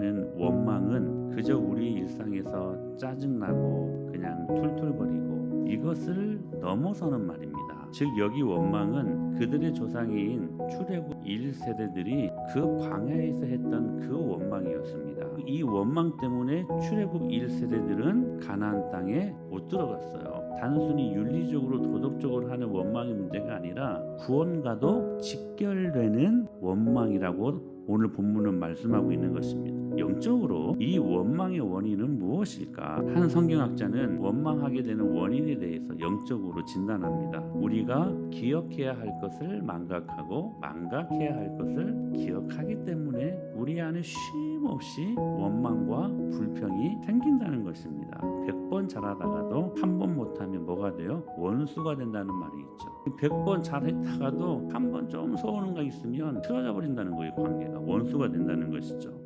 생각하는 원망은 그저 우리 일상에서 짜증나고 그냥 툴툴거리고 이것을 넘어서는 말입니다. 즉 여기 원망은 그들의 조상인 출애굽 1세대들이 그 광야에서 했던 그 원망이었습니다. 이 원망 때문에 출애굽 1세대들은 가나안 땅에 못 들어갔어요. 단순히 윤리적으로 도덕적으로 하는 원망의 문제가 아니라 구원과도 직결되는 원망이라고 오늘 본문은 말씀하고 있는 것입니다. 영적으로 이 원망의 원인은 무엇일까? 한 성경학자는 원망하게 되는 원인에 대해서 영적으로 진단합니다. 우리가 기억해야 할 것을 망각하고 망각해야 할 것을 기억하기 때문에 우리 안에 쉼 없이 원망과 불평이 생긴다는 것입니다. 100번 잘하다가도 한 번 못하면 뭐가 돼요? 원수가 된다는 말이 있죠. 100번 잘했다가도 한 번 좀 서운한 거 있으면 틀어져 버린다는 거예요, 관계가. 원수가 된다는 것이죠.